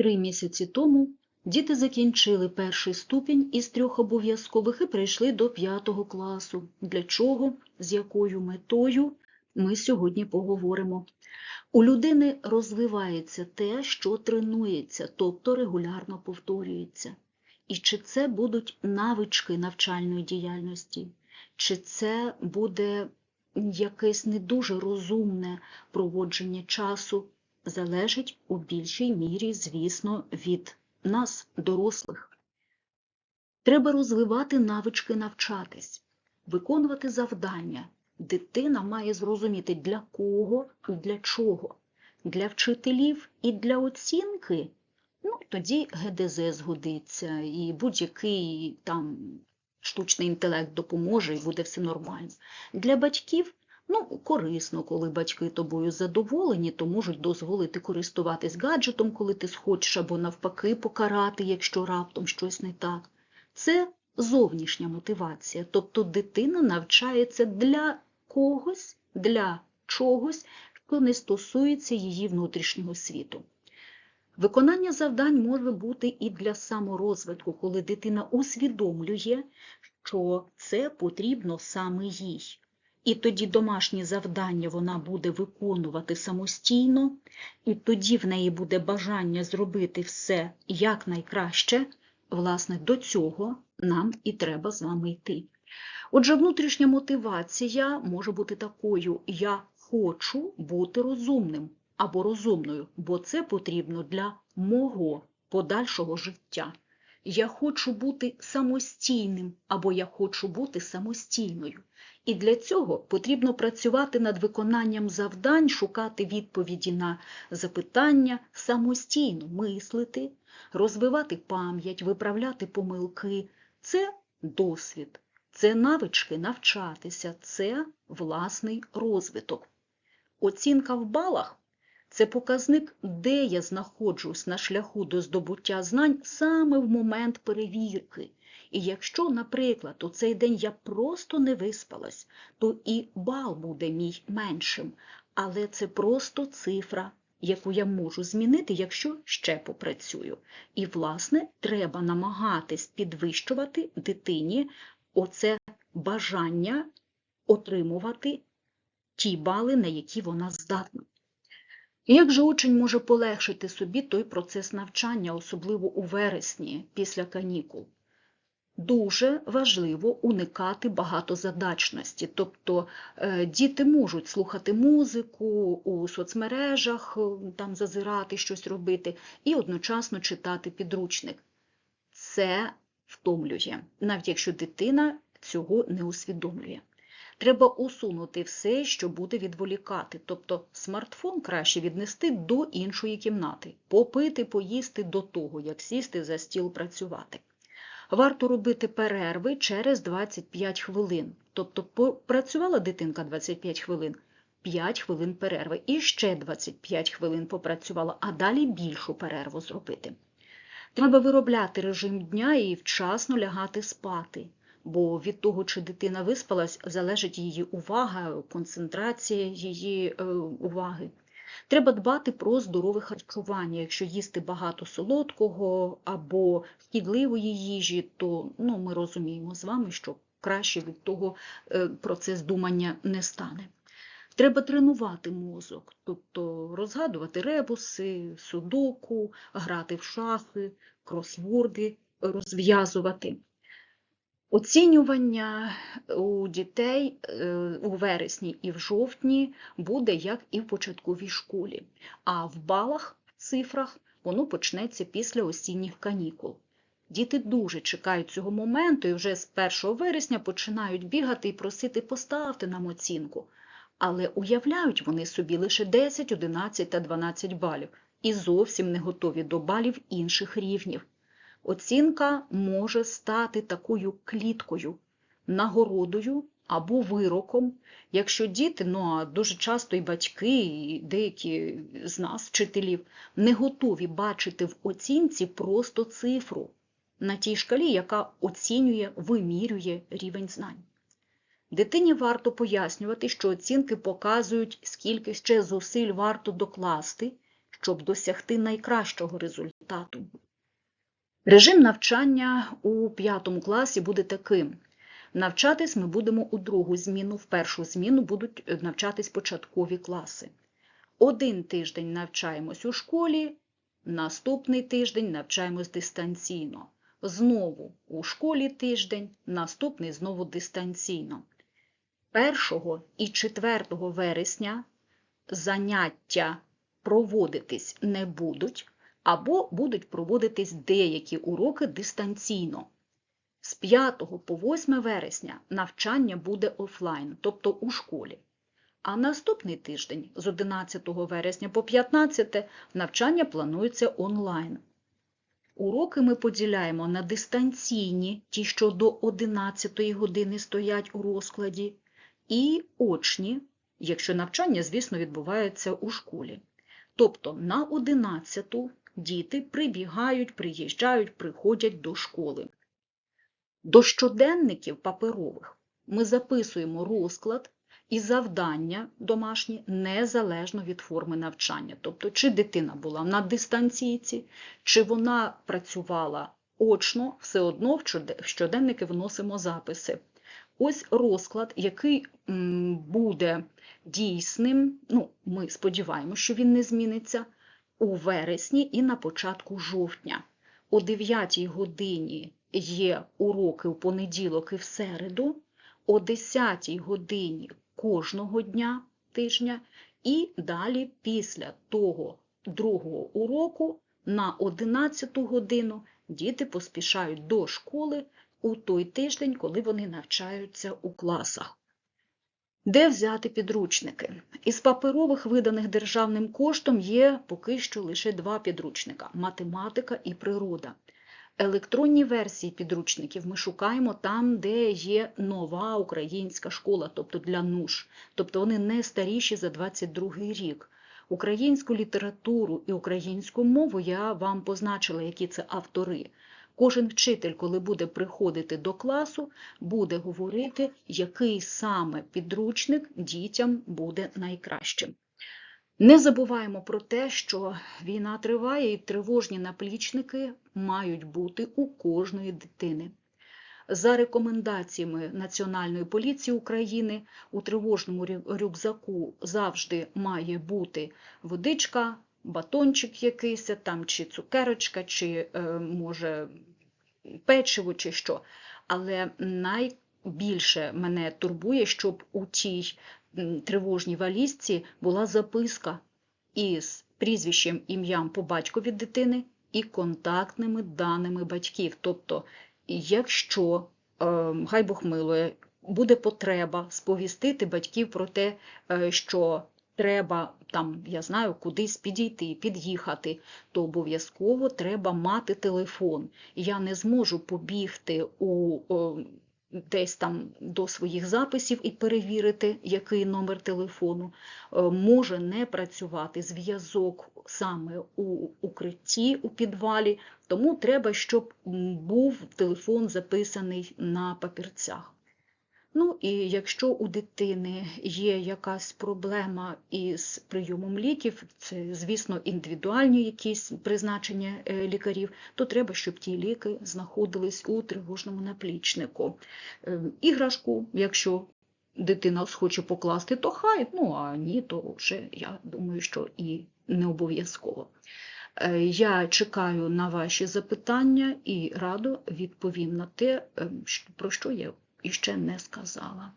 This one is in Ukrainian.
Три місяці тому діти закінчили перший ступінь із трьох обов'язкових і прийшли до п'ятого класу. Для чого, з якою метою, ми сьогодні поговоримо. У людини розвивається те, що тренується, тобто регулярно повторюється. І чи це будуть навички навчальної діяльності, чи це буде якесь не дуже розумне проводження часу, залежить у більшій мірі, звісно, від нас, дорослих. Треба розвивати навички навчатись, виконувати завдання. Дитина має зрозуміти, для кого і для чого. Для вчителів і для оцінки, ну, тоді ГДЗ згодиться, і будь-який там штучний інтелект допоможе, і буде все нормально. Для батьків Ну, корисно, коли батьки тобою задоволені, то можуть дозволити користуватись гаджетом, коли ти схочеш, або навпаки покарати, якщо раптом щось не так. Це зовнішня мотивація, тобто дитина навчається для когось, для чогось, що не стосується її внутрішнього світу. Виконання завдань може бути і для саморозвитку, коли дитина усвідомлює, що це потрібно саме їй. І тоді домашні завдання вона буде виконувати самостійно, і тоді в неї буде бажання зробити все якнайкраще. Власне, до цього нам і треба з вами йти. Отже, внутрішня мотивація може бути такою: я хочу бути розумним або розумною, бо це потрібно для мого подальшого життя. Я хочу бути самостійним або я хочу бути самостійною. І для цього потрібно працювати над виконанням завдань, шукати відповіді на запитання, самостійно мислити, розвивати пам'ять, виправляти помилки. Це досвід, це навички навчатися, це власний розвиток. Оцінка в балах це показник, де я знаходжусь на шляху до здобуття знань саме в момент перевірки. І якщо, наприклад, у цей день я просто не виспалась, то і бал буде мій меншим. Але це просто цифра, яку я можу змінити, якщо ще попрацюю. І, власне, треба намагатись підвищувати дитині оце бажання отримувати ті бали, на які вона здатна. Як же учень може полегшити собі той процес навчання, особливо у вересні, після канікул? Дуже важливо уникати багатозадачності, тобто е, діти можуть слухати музику у соцмережах, е, там зазирати щось робити, і одночасно читати підручник. Це втомлює, навіть якщо дитина цього не усвідомлює. Треба усунути все, що буде відволікати, тобто смартфон краще віднести до іншої кімнати, попити, поїсти до того, як сісти за стіл працювати. Варто робити перерви через 25 хвилин. Тобто працювала дитинка 25 хвилин, 5 хвилин перерви і ще 25 хвилин попрацювала, а далі більшу перерву зробити. Треба виробляти режим дня і вчасно лягати спати бо від того, чи дитина виспалась, залежить її увага, концентрація її е, уваги. Треба дбати про здорове харчування. Якщо їсти багато солодкого або шкідливої їжі, то ну, ми розуміємо з вами, що краще від того е, процес думання не стане. Треба тренувати мозок, тобто розгадувати ребуси, судоку, грати в шахи, кросворди, розв'язувати. Оцінювання у дітей е, у вересні і в жовтні буде як і в початковій школі, а в балах, цифрах воно почнеться після осінніх канікул. Діти дуже чекають цього моменту і вже з 1 вересня починають бігати і просити поставте нам оцінку. Але уявляють вони собі лише 10, 11 та 12 балів і зовсім не готові до балів інших рівнів. Оцінка може стати такою кліткою, нагородою або вироком, якщо діти, ну а дуже часто і батьки, і деякі з нас, вчителів, не готові бачити в оцінці просто цифру на тій шкалі, яка оцінює, вимірює рівень знань. Дитині варто пояснювати, що оцінки показують, скільки ще зусиль варто докласти, щоб досягти найкращого результату. Режим навчання у п'ятому класі буде таким. Навчатись ми будемо у другу зміну, в першу зміну будуть навчатись початкові класи. Один тиждень навчаємось у школі, наступний тиждень навчаємось дистанційно. Знову у школі тиждень, наступний знову дистанційно. 1 і 4 вересня заняття проводитись не будуть, або будуть проводитись деякі уроки дистанційно. З 5 по 8 вересня навчання офлайн, офлайн, тобто у школі. А наступний тиждень з 11 вересня по 15 навчання планується онлайн. Уроки ми поділяємо на дистанційні, ті, що до 11 години стоять у розкладі, і очні, якщо навчання, звісно, відбувається у школі. Тобто на 11 діти прибігають, приїжджають, приходять до школи. До щоденників паперових ми записуємо розклад і завдання домашні незалежно від форми навчання. Тобто, чи дитина була на дистанційці, чи вона працювала очно, все одно в щоденники вносимо записи. Ось розклад, який буде дійсним, ну, ми сподіваємося, що він не зміниться, у вересні і на початку жовтня. О 9 годині є уроки в понеділок і в середу, о 10 годині кожного дня тижня, і далі після того другого уроку на 11 годину діти поспішають до школи у той тиждень, коли вони навчаються у класах. Де взяти підручники? Із паперових, виданих державним коштом, є поки що лише два підручника математика і природа. Електронні версії підручників ми шукаємо там, де є нова українська школа, тобто для НУШ, тобто вони не старіші за 22 рік. Українську літературу і українську мову я вам позначила, які це автори. Кожен вчитель, коли буде приходити до класу, буде говорити, який саме підручник дітям буде найкращим. Не забуваємо про те, що війна триває і тривожні наплічники мають бути у кожної дитини. За рекомендаціями Національної поліції України у тривожному рюкзаку завжди має бути водичка, батончик якийсь, там чи цукерочка, чи, е, може, печиво, чи що. Але найбільше мене турбує, щоб у тій тривожній валізці була записка із прізвищем, ім'ям по батькові дитини і контактними даними батьків. Тобто, якщо, ем, хай Бог милує, буде потреба сповістити батьків про те, е, що треба там, я знаю, кудись підійти, під'їхати, то обов'язково треба мати телефон. Я не зможу побігти у десь там до своїх записів і перевірити, який номер телефону, е, може не працювати зв'язок саме у укритті, у підвалі, тому треба, щоб був телефон записаний на папірцях. Ну і якщо у дитини є якась проблема із прийомом ліків, це, звісно, індивідуальні якісь призначення е, лікарів, то треба, щоб ті ліки знаходились у тривожному наплічнику. Е, іграшку, якщо дитина схоче покласти, то хай, ну а ні, то вже я думаю, що і не обов'язково. Е, я чекаю на ваші запитання і радо відповім на те, про що я іще не сказала.